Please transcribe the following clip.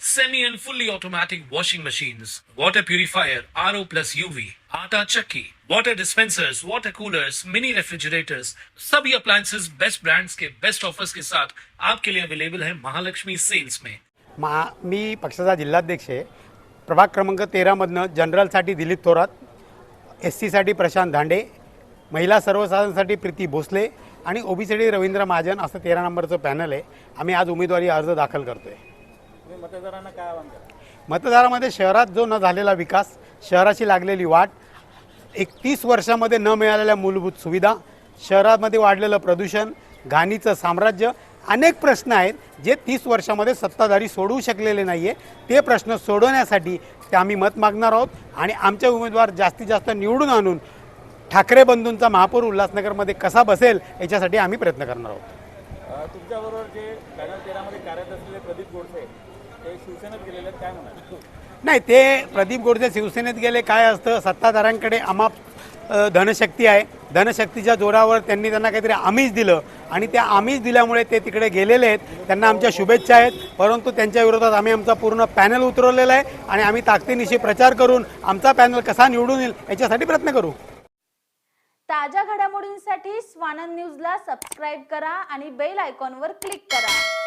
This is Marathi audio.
semi and fully automatic washing machines, water purifier, RO plus UV, आटा चक्की, water dispensers, water coolers, mini refrigerators, सभी appliances बेस्ट brands के बेस्ट ऑफर्स के साथ आपके लिए अवेलेबल है महालक्ष्मी सेल्स में महा मी पक्षाचा जिल्हाध्यक्ष आहे प्रभाग क्रमांक तेरामधनं जनरलसाठी दिलीप थोरात एस सीसाठी प्रशांत धांडे महिला सर्वसाधारणसाठी प्रीती भोसले आणि ओबीसीसाठी रवींद्र महाजन असं तेरा नंबरचं पॅनल आहे आम्ही आज उमेदवारी अर्ज दाखल करतो आहे मतदारांना काय आवाहन करा मतदारामध्ये शहरात जो न झालेला विकास शहराची लागलेली वाट एक तीस वर्षामध्ये न मिळालेल्या मूलभूत सुविधा शहरामध्ये वाढलेलं प्रदूषण घाणीचं साम्राज्य अनेक प्रश्न आहेत जे तीस वर्षामध्ये सत्ताधारी सोडवू शकलेले नाही आहे ते प्रश्न सोडवण्यासाठी ते आम्ही मत मागणार आहोत आणि आमचे उमेदवार जास्तीत जास्त निवडून आणून ठाकरे बंधूंचा महापौर उल्हासनगरमध्ये कसा बसेल याच्यासाठी आम्ही प्रयत्न करणार आहोत. तुमच्याबरोबर जे तेरामध्ये कार्यरत असलेले प्रदीप गोडसे नाही ते प्रदीप गोडसे शिवसेनेत गेले काय असतं सत्ताधाऱ्यांकडे अमाप धनशक्ती आहे. धनशक्तीच्या जोरावर त्यांनी त्यांना काहीतरी आमिष दिलं आणि त्या आमिष दिल्यामुळे ते तिकडे गेलेले आहेत. त्यांना आमच्या शुभेच्छा आहेत. परंतु त्यांच्या विरोधात आम्ही आमचा पूर्ण पॅनल उतरवलेला आहे आणि आम्ही ताकदीनिशी प्रचार करून आमचा पॅनल कसा निवडून येईल याच्यासाठी प्रयत्न करू. ताज्या घडामोडींसाठी स्वानंद न्यूजला सबस्क्राईब करा आणि बेल आयकॉनवर क्लिक करा.